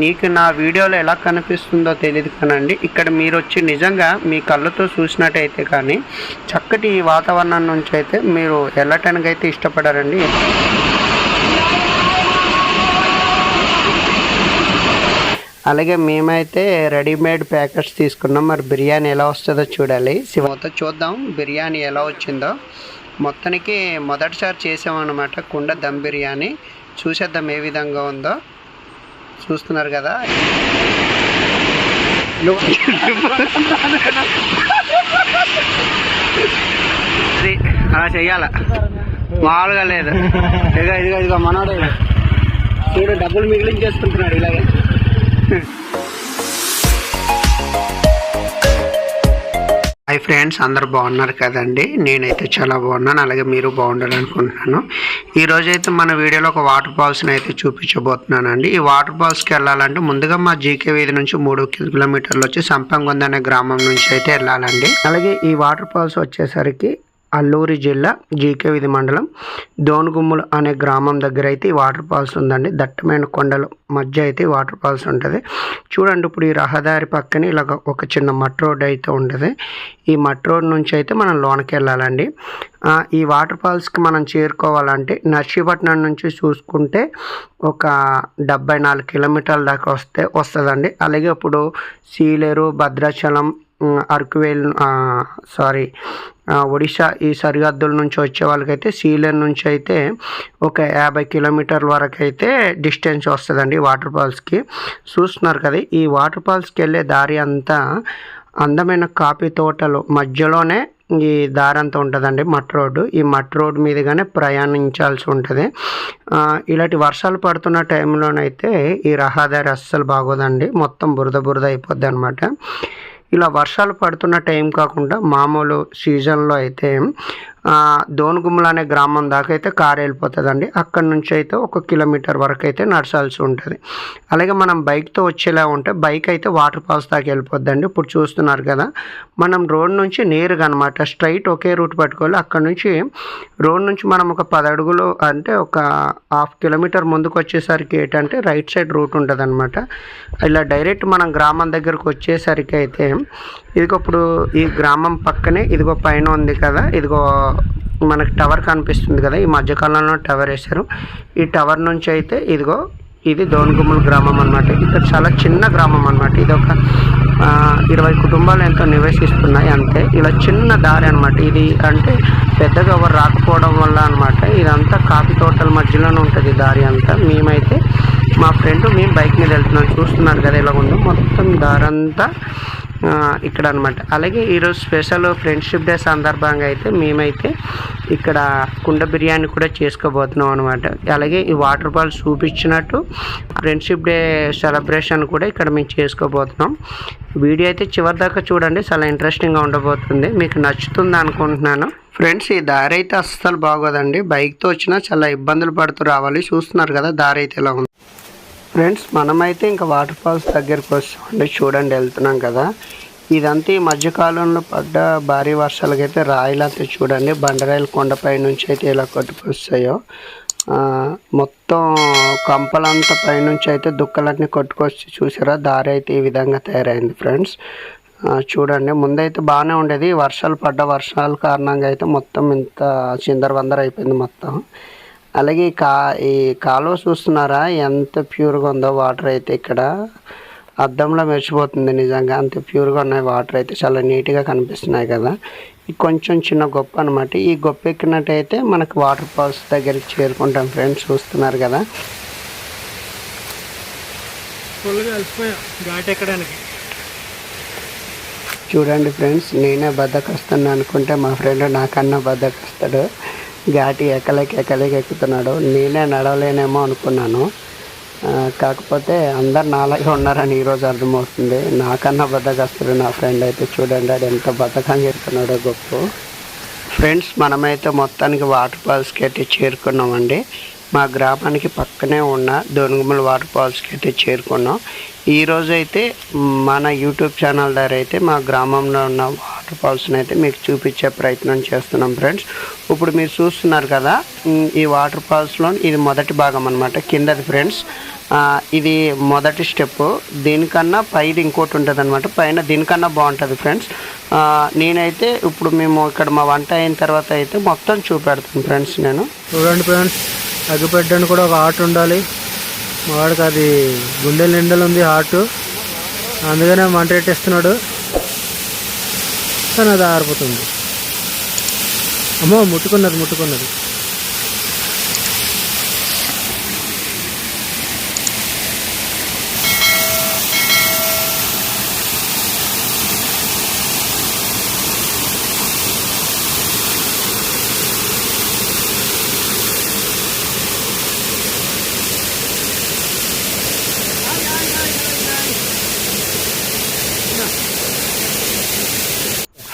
నీకు నా వీడియోలో ఎలా కనిపిస్తుందో తెలియదు కానండి. ఇక్కడ మీరు వచ్చి నిజంగా మీ కళ్ళతో చూసినట్టయితే కానీ చక్కటి వాతావరణం నుంచి అయితే మీరు వెళ్ళటానికి అయితే ఇష్టపడారండి. అలాగే మేమైతే రెడీమేడ్ ప్యాకెట్స్ తీసుకున్నాం. మరి బిర్యానీ ఎలా వస్తుందో చూడాలి. మొత్తం చూద్దాం. బిర్యానీ ఎలా వచ్చిందో. మొత్తానికి మొదటిసారి చేసామన్నమాట కుండ దమ్ బిర్యానీ. చూసేద్దాం ఏ విధంగా ఉందో. చూస్తున్నారు కదా. అలా చెయ్యాల? మామూలుగా లేదు. ఇదిగో ఇదిగో ఇదిగో మనోడు చూడు డబ్బులు మిగిలించేసుకుంటున్నాడు ఇలాగే. హాయ్ ఫ్రెండ్స్ అందరు బాగున్నారు కదండి? నేనైతే చాలా బాగున్నాను అలాగే మీరు బాగుండాలనుకుంటున్నాను. ఈరోజైతే ఈ రోజైతే మన వీడియోలో ఒక వాటర్ ఫాల్స్ని అయితే చూపించబోతున్నానండి. ఈ వాటర్ ఫాల్స్కి వెళ్ళాలంటే ముందుగా మా జీకే వీధి నుంచి మూడు కిలోమీటర్లు వచ్చి సంపంగొంద అనే గ్రామం నుంచి అయితే వెళ్ళాలండి. అలాగే ఈ వాటర్ ఫాల్స్ వచ్చేసరికి అల్లూరి జిల్లా జీకే విధి మండలం దోనుగుమ్ములు అనే గ్రామం దగ్గర అయితే ఈ వాటర్ ఫాల్స్ ఉందండి. దట్టమైన కొండల మధ్య అయితే వాటర్ ఫాల్స్ ఉంటుంది. చూడండి ఇప్పుడు ఈ రహదారి పక్కన ఇలాగ ఒక చిన్న మట్ రోడ్ అయితే ఉంటుంది. ఈ మట్ రోడ్ నుంచి అయితే మనం లోనకి వెళ్ళాలండి. ఈ వాటర్ ఫాల్స్కి మనం చేరుకోవాలంటే నర్సీపట్నం నుంచి చూసుకుంటే ఒక డెబ్బై నాలుగు కిలోమీటర్ల దాకా వస్తే వస్తుందండి. అలాగే ఇప్పుడు సీలేరు భద్రాచలం అరకువేలు అరకువేల్ సారీ ఒడిశా ఈ సరిహద్దుల నుంచి వచ్చే వాళ్ళకైతే సీలన్ నుంచి అయితే ఒక యాభై కిలోమీటర్ల వరకు అయితే డిస్టెన్స్ వస్తుందండి వాటర్ ఫాల్స్కి చూస్తున్నారు కదా ఈ వాటర్ ఫాల్స్కి వెళ్ళే దారి అంతా అందమైన కాఫీ తోటలు మధ్యలోనే ఈ దారి అంతా ఉంటుందండి మట్ రోడ్డు. ఈ మట్ రోడ్ మీదుగానే ప్రయాణించాల్సి ఉంటుంది. ఇలాంటి వర్షాలు పడుతున్న టైంలోనైతే ఈ రహదారి అస్సలు బాగోదండి. మొత్తం బురద బురద అయిపోద్ది అనమాట ఇలా వర్షాలు పడుతున్న టైం కాకుండా మామూలు సీజన్లో అయితే దోనుగుమ్మల అనే గ్రామం దాకా అయితే కారు వెళ్ళిపోతుందండి. అక్కడ నుంచి అయితే ఒక కిలోమీటర్ వరకు అయితే నడచాల్సి ఉంటుంది. అలాగే మనం బైక్తో వచ్చేలా ఉంటే బైక్ అయితే వాటర్ ఫాల్స్ దాకా వెళ్ళిపోద్దండి. ఇప్పుడు చూస్తున్నారు కదా మనం రోడ్ నుంచి నేరుగా అనమాట స్ట్రైట్ ఒకే రూట్ పట్టుకోవాలి. అక్కడ నుంచి రోడ్ నుంచి మనం ఒక పది అడుగులు అంటే ఒక హాఫ్ కిలోమీటర్ ముందుకు వచ్చేసరికి ఏంటంటే రైట్ సైడ్ రూట్ ఉంటుంది అనమాట ఇలా డైరెక్ట్ మనం గ్రామం దగ్గరకు వచ్చేసరికి అయితే ఇదిగో ఇప్పుడు ఈ గ్రామం పక్కనే ఇదిగో పైన ఉంది కదా ఇదిగో మనకి టవర్ కనిపిస్తుంది కదా ఈ మధ్యకాలంలో టవర్ వేశారు. ఈ టవర్ నుంచి అయితే ఇదిగో ఇది దోన్గుమ్మల గ్రామం అన్నమాట. ఇక్కడ చాలా చిన్న గ్రామం అన్నమాట. ఇది ఒక ఇరవై కుటుంబాలు ఎంతో నివసిస్తున్నాయి అంతే. ఇలా చిన్న దారి అనమాట ఇది అంటే పెద్దగా ఎవరు రాకపోవడం వల్ల అనమాట ఇదంతా కాఫీ తోటల మధ్యలోనే ఉంటుంది దారి అంతా. మేమైతే మా ఫ్రెండ్ మేము బైక్ మీద వెళ్తున్నాం. చూస్తున్నారు కదా ఇలా ఉందో. మొత్తం దారి అంతా ఇక్కడ అనమాట అలాగే ఈరోజు స్పెషల్ ఫ్రెండ్షిప్ డే సందర్భంగా అయితే మేమైతే ఇక్కడ కుండ బిర్యానీ కూడా చేసుకోబోతున్నాం అనమాట అలాగే ఈ వాటర్ ఫాల్స్ చూపించినట్టు ఫ్రెండ్షిప్ డే సెలబ్రేషన్ కూడా ఇక్కడ మేము చేసుకోబోతున్నాం. వీడియో అయితే చివరి దాకా చూడండి చాలా ఇంట్రెస్టింగ్గా ఉండబోతుంది. మీకు నచ్చుతుంది అనుకుంటున్నాను. ఫ్రెండ్స్ ఈ దారి అయితే అస్సలు బాగోదండి. బైక్తో వచ్చినా చాలా ఇబ్బందులు పడుతూ రావాలి. చూస్తున్నారు కదా దారి అయితే ఇలా ఉంది. ఫ్రెండ్స్ మనమైతే ఇంకా వాటర్ ఫాల్స్ దగ్గరికి వస్తామండి. చూడండి వెళ్తున్నాం కదా. ఇదంతా ఈ మధ్యకాలంలో పడ్డ భారీ వర్షాలకైతే రాయిలంతా చూడండి. బండరాయిల కొండపై నుంచి అయితే ఇలా కొట్టుకొస్తాయో. మొత్తం కంపలంతా పైనుంచి అయితే దుక్కలన్నీ కొట్టుకొచ్చి చూసారా? దారి అయితే ఈ విధంగా తయారైంది ఫ్రెండ్స్ చూడండి ముందైతే బాగానే ఉండేది. వర్షాలు పడ్డ వర్షాల కారణంగా అయితే మొత్తం ఇంత చిందరవందర అయిపోయింది మొత్తం. అలాగే ఈ కా ఈ కాలువ చూస్తున్నారా? ఎంత ప్యూర్గా ఉందో వాటర్ అయితే ఇక్కడ. అద్దంలో మెరిచిపోతుంది నిజంగా. అంత ప్యూర్గా ఉన్నాయి వాటర్ అయితే. చాలా నీట్గా కనిపిస్తున్నాయి కదా. ఇది కొంచెం చిన్న గొప్ప అనమాట ఈ గొప్ప ఎక్కినట్టయితే మనకు వాటర్ ఫాల్స్ దగ్గరికి చేరుకుంటాం ఫ్రెండ్స్. చూస్తున్నారు కదా. చూడండి ఫ్రెండ్స్ నేనే బద్దకొస్తాను అనుకుంటే మా ఫ్రెండ్ నాకన్నా బద్దకొస్తాడు. ఘాటి ఎక్కలేక ఎక్కలేక ఎక్కుతున్నాడు. నేనే నడవలేనేమో అనుకున్నాను. కాకపోతే అందరు నాలాగే ఉన్నారని ఈరోజు అర్థమవుతుంది. నాకన్నా బద్దకొస్తాడు నా ఫ్రెండ్ అయితే చూడండి అది ఎంత బద్దకంగా చెప్తున్నాడో గొప్ప. ఫ్రెండ్స్ మనమైతే మొత్తానికి వాటర్ ఫాల్స్కి అయితే చేరుకున్నామండి. మా గ్రామానికి పక్కనే ఉన్న దొనుగుమల వాటర్ ఫాల్స్కి అయితే చేరుకున్నాం. ఈరోజు అయితే మన యూట్యూబ్ ఛానల్ ద్వారా అయితే మా గ్రామంలో ఉన్న వాటర్ ఫాల్స్ని అయితే మీకు చూపించే ప్రయత్నం చేస్తున్నాం ఫ్రెండ్స్ ఇప్పుడు మీరు చూస్తున్నారు కదా ఈ వాటర్ ఫాల్స్లో ఇది మొదటి భాగం అనమాట కిందది ఫ్రెండ్స్ ఇది మొదటి స్టెప్ దీనికన్నా పైది ఇంకోటి ఉంటుంది అనమాట పైన దీనికన్నా బాగుంటుంది ఫ్రెండ్స్ నేనైతే ఇప్పుడు మేము ఇక్కడ మా వంట అయిన తర్వాత అయితే మొత్తం చూపెడతాను ఫ్రెండ్స్ నేను. చూడండి ఫ్రెండ్స్ అగ్గిపెట్టడానికి కూడా ఒక ఆట ఉండాలి. మా వాడికి అది గుండె నిండలు ఉంది హార్ట్ అందుకనే మంట పెట్టేస్తున్నాడు. కానీ అది ఆరిపోతుంది. అమ్మో ముట్టుకున్నది ముట్టుకున్నది.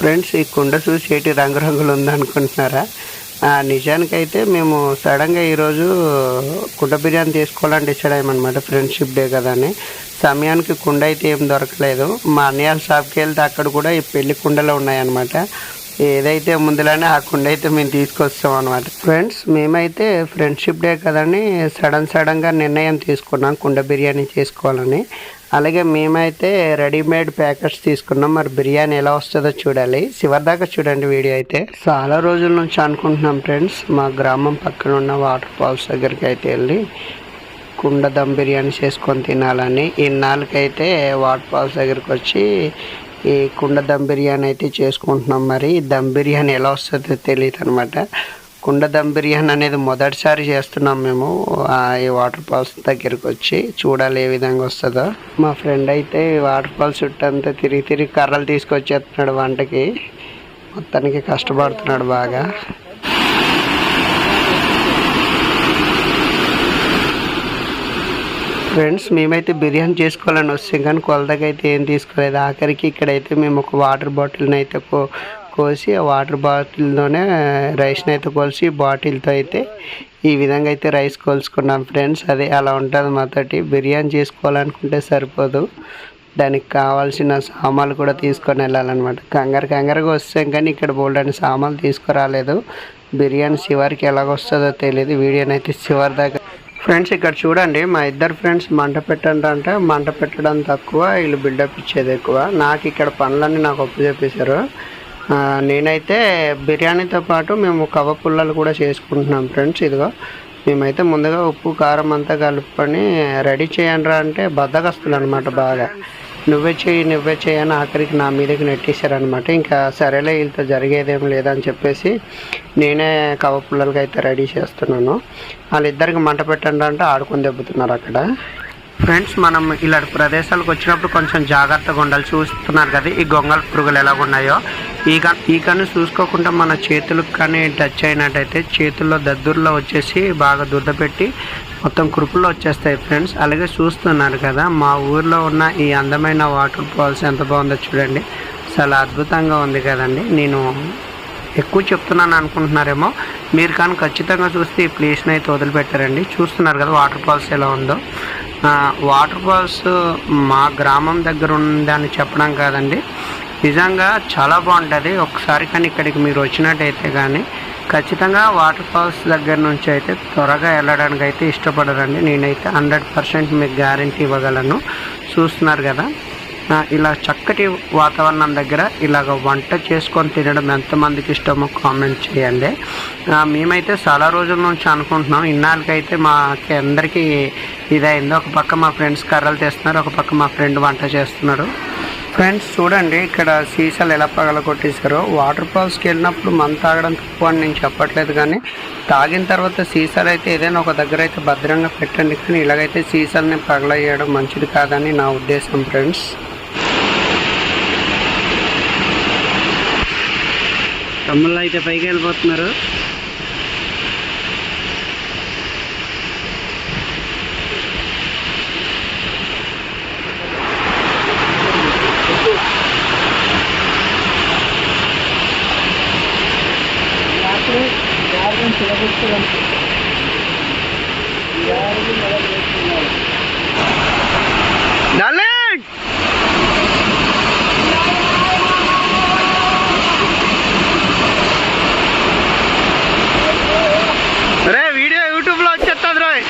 ఫ్రెండ్స్ ఈ కుండ చూసి ఏటి రంగురంగులు ఉందనుకుంటున్నారా నిజానికైతే మేము సడన్గా ఈరోజు కుండ బిర్యానీ తీసుకోవాలని డిసైడ్ అయ్యామన్నమాట ఫ్రెండ్షిప్ డే కదా అని. సమయానికి కుండ అయితే ఏం దొరకలేదు. మా అన్నయ్య షాప్కి వెళ్తే అక్కడ కూడా ఈ పెళ్ళి కుండలు ఉన్నాయన్నమాట. ఏదైతే ముందులోనే ఆ కుండ అయితే మేము తీసుకొస్తాం అనమాట ఫ్రెండ్స్ మేమైతే ఫ్రెండ్షిప్ డే కదని సడన్ సడన్గా నిర్ణయం తీసుకున్నాం కుండ బిర్యానీ చేసుకోవాలని. అలాగే మేమైతే రెడీమేడ్ ప్యాకెట్స్ తీసుకున్నాం. మరి బిర్యానీ ఎలా వస్తుందో చూడాలి. చివరిదాకా చూడండి వీడియో అయితే. చాలా రోజుల నుంచి అనుకుంటున్నాం ఫ్రెండ్స్. మా గ్రామం పక్కన ఉన్న వాటర్ ఫాల్స్ దగ్గరికి అయితే వెళ్ళి కుండ దమ్ బిర్యానీ చేసుకొని తినాలని. ఇన్నాళ్ళకైతే వాటర్ ఫాల్స్ దగ్గరికి వచ్చి ఈ కుండ దమ్ బిర్యానీ అయితే చేసుకుంటున్నాం. మరి దమ్ బిర్యానీ ఎలా వస్తుందో తెలియదు అనమాట కుండ దమ్ బిర్యానీ అనేది మొదటిసారి చేస్తున్నాం మేము. ఆ, ఈ వాటర్ ఫాల్స్ దగ్గరికి వచ్చి చూడాలి ఏ విధంగా వస్తుందో. మా ఫ్రెండ్ అయితే ఈ వాటర్ ఫాల్స్ చుట్టంతా తిరిగి తిరిగి కర్రలు తీసుకొచ్చేస్తున్నాడు వంటకి. మొత్తానికి కష్టపడుతున్నాడు బాగా. ఫ్రెండ్స్ మేమైతే బిర్యానీ చేసుకోవాలని వస్తాం కానీ కొలతగా అయితే ఏం తీసుకోలేదు. ఆఖరికి ఇక్కడైతే మేము ఒక వాటర్ బాటిల్ని అయితే కో కోసి ఆ వాటర్ బాటిల్లోనే రైస్ని అయితే కోల్చి బాటిల్తో అయితే ఈ విధంగా అయితే రైస్ కోల్చుకున్నాం ఫ్రెండ్స్. అదే అలా ఉంటుంది మాతోటి బిర్యానీ చేసుకోవాలనుకుంటే సరిపోదు. దానికి కావాల్సిన సామాన్లు కూడా తీసుకొని వెళ్ళాలన్నమాట. కంగారు కంగారుగా వస్తాం కానీ ఇక్కడ బోల్డని సామాన్లు తీసుకురాలేదు. బిర్యానీ చివరికి ఎలాగొస్తుందో తెలియదు వీడియోనైతే చివరి దాకా ఫ్రెండ్స్ ఇక్కడ చూడండి. మా ఇద్దరు ఫ్రెండ్స్ మంట పెట్టండి అంటే మంట పెట్టడం తక్కువ. వీళ్ళు బిల్డప్ ఇచ్చేది ఎక్కువ. నాకు ఇక్కడ పనులన్నీ నాకు ఒప్పు చెప్పేశారు నేనైతే బిర్యానీతో పాటు మేము కవ పుల్లలు కూడా చేసుకుంటున్నాం ఫ్రెండ్స్ ఇదిగో. మేమైతే ముందుగా ఉప్పు కారం అంతా కలుపుకొని రెడీ చేయండి అంటే బద్దగస్తులు అనమాట బాగా. నువ్వే చేయి నువ్వే చేయి అని ఆఖరికి నా మీదకి నెట్టేశారనమాట. ఇంకా సరేలే వీళ్ళతో జరిగేదేం లేదని చెప్పేసి నేనే కవ పుల్లలకి అయితే రెడీ చేస్తున్నాను. వాళ్ళిద్దరికి మంట పెట్టండి అంటే ఆడుకొని దెబ్బతున్నారు అక్కడ. ఫ్రెండ్స్ మనం ఇలాంటి ప్రదేశాలకు వచ్చినప్పుడు కొంచెం జాగ్రత్తగా ఉండాలి. చూస్తున్నారు కదా ఈ గొంగళ పురుగులు ఎలా ఉన్నాయో. ఈ కన్ ఈ కన్ను చూసుకోకుండా మన చేతులకు కానీ టచ్ అయినట్టయితే చేతుల్లో దద్దుర్లో వచ్చేసి బాగా దురద పెట్టి మొత్తం కురుపుల్లో వచ్చేస్తాయి ఫ్రెండ్స్ అలాగే చూస్తున్నారు కదా మా ఊర్లో ఉన్న ఈ అందమైన వాటర్ ఫాల్స్ ఎంత బాగుందో చూడండి. చాలా అద్భుతంగా ఉంది కదండి. నేను ఎక్కువ చెప్తున్నాను అనుకుంటున్నారేమో. మీరు కానీ ఖచ్చితంగా చూస్తే ఈ ప్లేస్ని అయితే వదిలిపెట్టారండి. చూస్తున్నారు కదా వాటర్ ఫాల్స్ ఎలా ఉందో. వాటర్ ఫాల్స్ మా గ్రామం దగ్గర ఉందని చెప్పడం కాదండి. నిజంగా చాలా బాగుంటుంది. ఒకసారి కానీ ఇక్కడికి మీరు వచ్చినట్టయితే కానీ ఖచ్చితంగా వాటర్ ఫాల్స్ దగ్గర నుంచి అయితే త్వరగా వెళ్ళడానికి అయితే ఇష్టపడరండి. నేనైతే హండ్రెడ్ పర్సెంట్ మీకు గ్యారంటీ ఇవ్వగలను. చూస్తున్నారు కదా. ఇలా చక్కటి వాతావరణం దగ్గర ఇలాగ వంట చేసుకొని తినడం ఎంతమందికి ఇష్టమో కామెంట్ చేయండి. మేమైతే చాలా రోజుల నుంచి అనుకుంటున్నాం. ఇన్నాళ్ళకైతే మాకి అందరికీ ఇదైంది. ఒక పక్క మా ఫ్రెండ్స్ కర్రలు తెస్తున్నారు ఒక పక్క మా ఫ్రెండ్ వంట చేస్తున్నారు ఫ్రెండ్స్ చూడండి ఇక్కడ సీసాలు ఎలా పగల కొట్టేశారో వాటర్ ఫాల్స్కి వెళ్ళినప్పుడు మన తాగడం తక్కువ అని నేను చెప్పట్లేదు కానీ తాగిన తర్వాత సీసాలు అయితే ఏదైనా ఒక దగ్గర అయితే భద్రంగా పెట్టండి కానీ ఇలాగైతే సీసాలని పగలయ్యడం మంచిది కాదని నా ఉద్దేశం ఫ్రెండ్స్. తమ్ముళ్ళు అయితే పైకి వెళ్ళిపోతున్నారు డార్లింగ్ రే వీడియో యూట్యూబ్లో వచ్చేస్తుంది రోయ్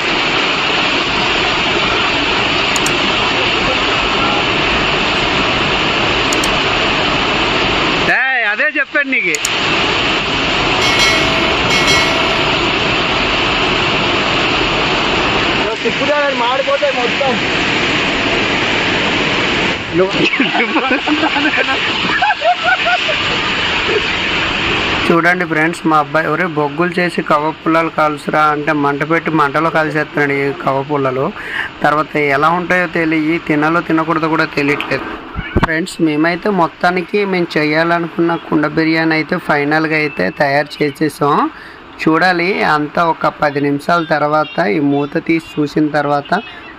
మాడిపోతాయి చూడండి ఫ్రెండ్స్ మా అబ్బాయి ఒరే బొగ్గులు చేసి కవ్వ పుల్లలు కాల్చురా అంటే మంట పెట్టి మంటలో కలిసేస్తున్నాడు ఈ కవ్వ పుల్లలు. తర్వాత ఎలా ఉంటాయో తెలియ తినాలో తినకూడదో కూడా తెలియట్లేదు. ఫ్రెండ్స్ మేమైతే మొత్తానికి మేము చేయాలనుకున్న కుండ బిర్యానీ అయితే ఫైనల్గా అయితే తయారు చేసేసాం. చూడాలి. అంతా ఒక పది నిమిషాల తర్వాత ఈ మూత తీసి చూసిన తర్వాత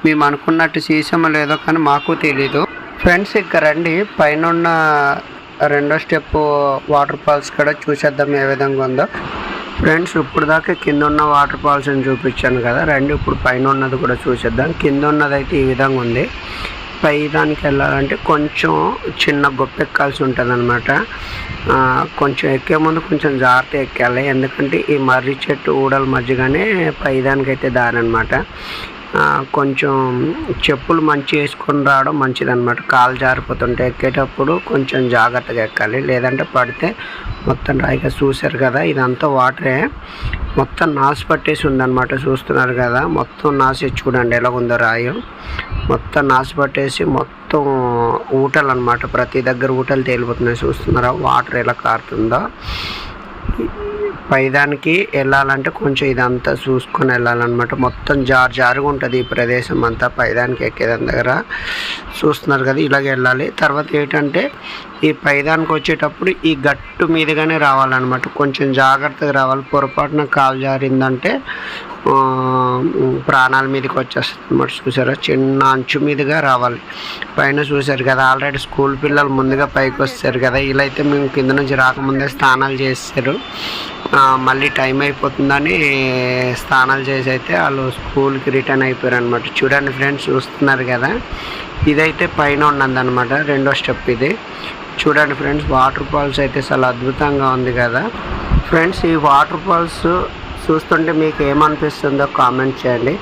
మేము అనుకున్నట్టు చేసామో లేదో కానీ మాకు తెలీదు. ఫ్రెండ్స్ ఇక్కడ రండి. పైన ఉన్న రెండో స్టెప్ వాటర్ ఫాల్స్ కూడా చూసేద్దాం ఏ విధంగా ఉందో. ఫ్రెండ్స్ ఇప్పుడు దాకా కింద ఉన్న వాటర్ ఫాల్స్ అని చూపించాను కదా. రండి ఇప్పుడు పైన ఉన్నది కూడా చూసేద్దాం. కింద ఉన్నది అయితే ఈ విధంగా ఉంది. పై దానికి వెళ్ళాలంటే కొంచెం చిన్న గొప్ప ఎక్కాల్సి ఉంటుంది అనమాట కొంచెం ఎక్కే ముందు కొంచెం జాగ్రత్త ఎక్కాలి. ఎందుకంటే ఈ మర్రి చెట్టు ఊడల మధ్యగానే పైదానికి అయితే దారి అనమాట కొంచెం చెప్పులు మంచి వేసుకొని రావడం మంచిదన్నమాట. కాలు జారిపోతుంటే ఎక్కేటప్పుడు కొంచెం జాగ్రత్తగా ఎక్కాలి. లేదంటే పడితే మొత్తం రాయిగా చూశారు కదా ఇదంతా వాటరే. మొత్తం నాసు పట్టేసి ఉందన్నమాట. చూస్తున్నారు కదా మొత్తం నాసి చూడండి ఎలా ఉందో రాయి. మొత్తం నాసుపట్టేసి మొత్తం ఊటలు అనమాట ప్రతి దగ్గర ఊటలు తేలిపోతున్నాయి. చూస్తున్నారా? వాటర్ ఎలా కారుతుందో. పైదానికి వెళ్ళాలంటే కొంచెం ఇదంతా చూసుకొని వెళ్ళాలన్నమాట. మొత్తం జారు జారుగా ఉంటుంది ఈ ప్రదేశం అంతా. పైదానికి ఎక్కేదాని దగ్గర చూస్తున్నారు కదా ఇలాగ వెళ్ళాలి. తర్వాత ఏంటంటే ఈ పైదానికి వచ్చేటప్పుడు ఈ గట్టు మీదుగానే రావాలన్నమాట. కొంచెం జాగ్రత్తగా రావాలి. పొరపాటున కాలు జారిందంటే ప్రాణాల మీదకి వచ్చేస్తుంది అనమాట చూసారా? చిన్న అంచు మీదుగా రావాలి. పైన చూశారు కదా ఆల్రెడీ స్కూల్ పిల్లలు ముందుగా పైకి వస్తారు కదా. ఇలా అయితే మేము కింద నుంచి రాకముందే స్నానాలు చేస్తారు మళ్ళీ టైం అయిపోతుందని స్నానాలు చేసి అయితే వాళ్ళు స్కూల్కి రిటర్న్ అయిపోయారు అనమాట చూడండి ఫ్రెండ్స్ చూస్తున్నారు కదా? ఇదైతే పైన ఉన్నదన్నమాట రెండో స్టెప్ ఇది. చూడండి ఫ్రెండ్స్ వాటర్ ఫాల్స్ అయితే చాలా అద్భుతంగా ఉంది కదా? ఫ్రెండ్స్ ఈ వాటర్ ఫాల్స్ చూస్తుంటే మీకు ఏమనిపిస్తుందో కామెంట్ చేయండి.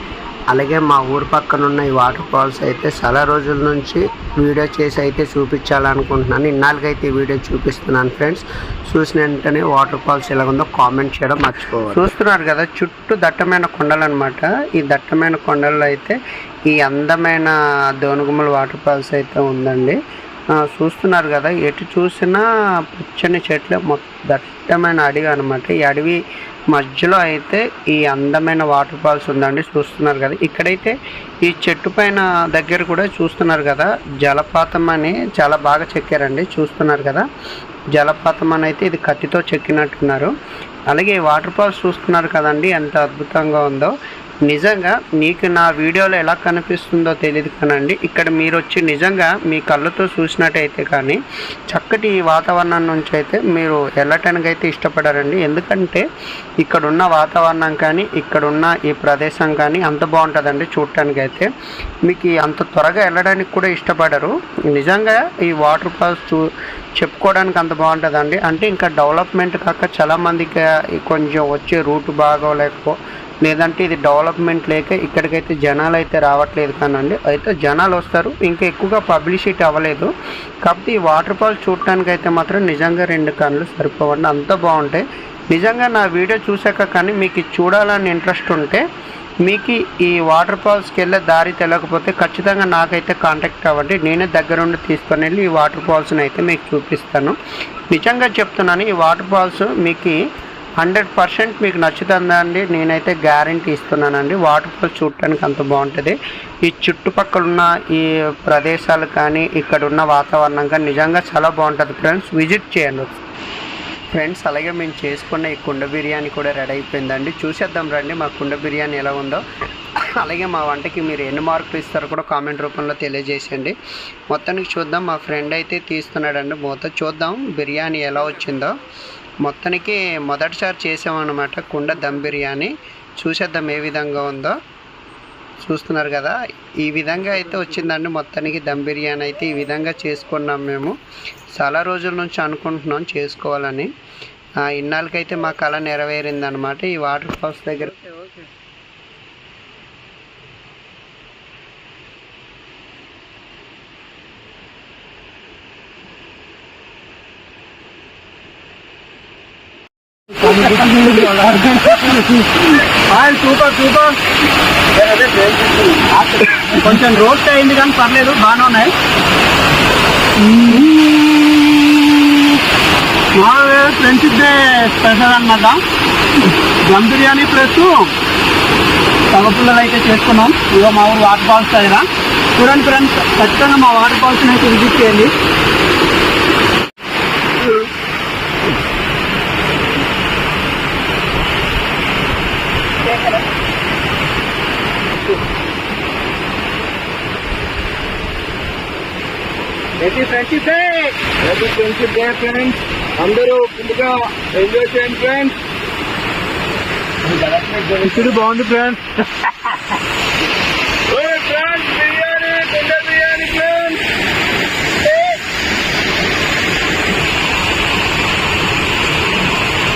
అలాగే మా ఊరు పక్కన ఉన్న ఈ వాటర్ ఫాల్స్ అయితే చాలా రోజుల నుంచి వీడియో చేసి అయితే చూపించాలనుకుంటున్నాను. ఇన్నాళ్ళకైతే ఈ వీడియో చూపిస్తున్నాను ఫ్రెండ్స్. చూసిన వెంటనే వాటర్ ఫాల్స్ ఎలా ఉందో కామెంట్ చేయడం మర్చిపోవాలి చూస్తున్నారు కదా చుట్టూ దట్టమైన కొండలు అనమాట ఈ దట్టమైన కొండల్లో అయితే ఈ అందమైన దోనుగుమ్మల వాటర్ ఫాల్స్ అయితే ఉందండి. చూస్తున్నారు కదా ఎటు చూసినా పచ్చని చెట్లు మొత్తం దట్టమైన అడవి అనమాట ఈ అడవి మధ్యలో అయితే ఈ అందమైన వాటర్ ఫాల్స్ ఉందండి చూస్తున్నారు కదా. ఇక్కడైతే ఈ చెట్టు పైన దగ్గర కూడా చూస్తున్నారు కదా జలపాతం అని చాలా బాగా చెక్కారండి చూస్తున్నారు కదా. జలపాతం అని అయితే ఇది కత్తితో చెక్కినట్టున్నారు. అలాగే వాటర్ ఫాల్స్ చూస్తున్నారు కదండి ఎంత అద్భుతంగా ఉందో. నిజంగా మీకు నా వీడియోలో ఎలా కనిపిస్తుందో తెలియదు కానండి. ఇక్కడ మీరు వచ్చి నిజంగా మీ కళ్ళతో చూసినట్టయితే కానీ చక్కటి వాతావరణం నుంచి అయితే మీరు వెళ్ళటానికి అయితే ఇష్టపడారండి. ఎందుకంటే ఇక్కడ ఉన్న వాతావరణం కానీ ఇక్కడ ఉన్న ఈ ప్రదేశం కానీ అంత బాగుంటుందండి చూడటానికి అయితే మీకు అంత త్వరగా వెళ్ళడానికి కూడా ఇష్టపడరు. నిజంగా ఈ వాటర్ ఫాల్స్ చూ చెప్పుకోవడానికి అంత బాగుంటుందండి. అంటే ఇంకా డెవలప్మెంట్ కాక చాలామందికి కొంచెం వచ్చే రూట్ బాగోలేకపో లేదంటే ఇది డెవలప్మెంట్ లేక ఇక్కడికైతే జనాలు అయితే రావట్లేదు కానండి. అయితే జనాలు వస్తారు. ఇంకా ఎక్కువగా పబ్లిసిటీ అవ్వలేదు. కాకపోతే ఈ వాటర్ ఫాల్స్ చూడటానికి అయితే మాత్రం నిజంగా రెండు కళ్ళు సరిపోవండి. అంత బాగుంటాయి. నిజంగా నా వీడియో చూశాక కానీ మీకు చూడాలని ఇంట్రెస్ట్ ఉంటే మీకు ఈ వాటర్ ఫాల్స్కి వెళ్ళే దారి తెలియకపోతే ఖచ్చితంగా నాకైతే కాంటాక్ట్ అవ్వండి. నేనే దగ్గరుండి తీసుకొని వెళ్ళి ఈ వాటర్ ఫాల్స్ని అయితే మీకు చూపిస్తాను. నిజంగా చెప్తున్నాను ఈ వాటర్ ఫాల్స్ మీకు హండ్రెడ్ పర్సెంట్ మీకు నచ్చుతుందా అండి నేనైతే గ్యారంటీ ఇస్తున్నానండి. వాటర్ ఫాల్స్ చూడటానికి అంత బాగుంటుంది. ఈ చుట్టుపక్కల ఉన్న ఈ ప్రదేశాలు కానీ ఇక్కడ ఉన్న వాతావరణం కానీ నిజంగా చాలా బాగుంటుంది ఫ్రెండ్స్. విజిట్ చేయండి ఫ్రెండ్స్ అలాగే మేము చేసుకున్న ఈ కుండ బిర్యానీ కూడా రెడీ అయిపోయిందండి. చూసేద్దాం రండి మా కుండ బిర్యానీ ఎలా ఉందో. అలాగే మా వంటకి మీరు ఎన్ని మార్కులు ఇస్తారో కూడా కామెంట్ రూపంలో తెలియజేసండి మొత్తానికి చూద్దాం. మా ఫ్రెండ్ అయితే తీస్తున్నాడండి. మూత చూద్దాం బిర్యానీ ఎలా వచ్చిందో. మొత్తానికి మొదటిసారి చేసామన్నమాట కుండ దమ్ బిర్యానీ. చూసేద్దాం ఏ విధంగా ఉందో. చూస్తున్నారు కదా ఈ విధంగా అయితే వచ్చిందండి మొత్తానికి దమ్ బిర్యానీ అయితే. ఈ విధంగా చేసుకున్నాం మేము. చాలా రోజుల నుంచి అనుకుంటున్నాం చేసుకోవాలని. ఇన్నాళ్ళకైతే మా కళ నెరవేరిందనమాట ఈ వాటర్ ఫాల్స్ దగ్గర ఆయిల్ సూపర్ సూపర్. కొంచెం రోస్ట్ అయింది కానీ పర్లేదు బాగానే ఉన్నాయి. మా ఫ్రెండ్షిప్ డే స్పెషల్ అనమాట దమ్ బిర్యానీ ప్లస్ తగపుల్లలు అయితే చేసుకున్నాం. ఇగో మా ఊరు వాటర్ ఫాల్స్ దగ్గర. చూడండి ఫ్రెండ్స్ ఖచ్చితంగా మా వాటర్ ఫాల్స్ని అయితే విజిట్ చేయండి. Happy friendship day happy friendship day friends అందరూ ఫుల్గా ఎంజాయ్ చేయండి ఫ్రెండ్స్ ఇప్పుడు బాగుంది ఫ్రెండ్స్ బిర్యానీ కుండ బిర్యానీ ఫ్రెండ్స్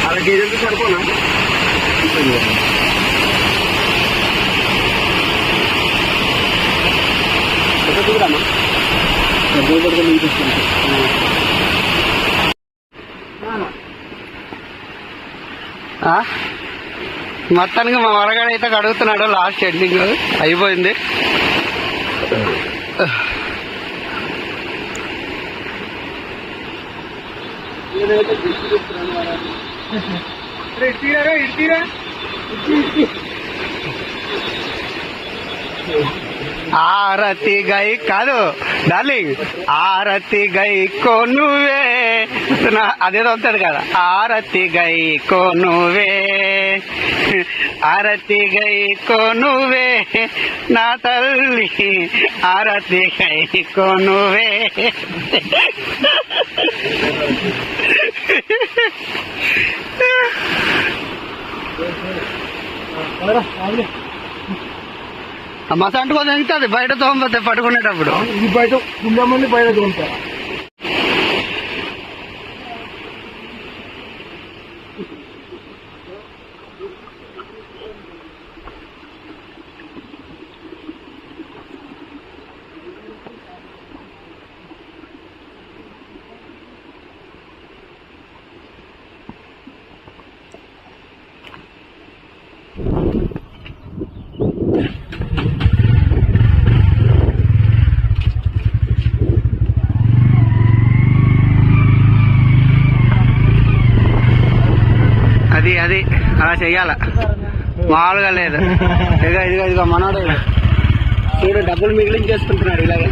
అలా కేజీలకి సరిపోనా మొత్తానికి మా వరగాడు అయితే కడుగుతున్నాడు లాస్ట్ ఎండింగ్ అయిపోయింది. ఇడ్తీరా ఇడ్తీరా ఆరతి గై కాదు డార్లింగ్. ఆరతి గై కో నువ్వే అదేదో వస్తాడు కదా. ఆరతి గై కో నువ్వే ఆరతి గై కో నువ్వే నా తల్లి ఆరతి గై కో నువ్వే మసంటు కొంచెం ఇంకది బయట తోమపోతే పట్టుకునేటప్పుడు ఇది బయట కుండమంది బయట తోముతారు. అది అది. అలా చెయ్యాల? మామూలుగా లేదు. ఇదిగో ఇదిగో ఇదిగో మనోడు. చూడు డబ్బులు మిగిలించేసుకుంటున్నాడు ఇలాగే.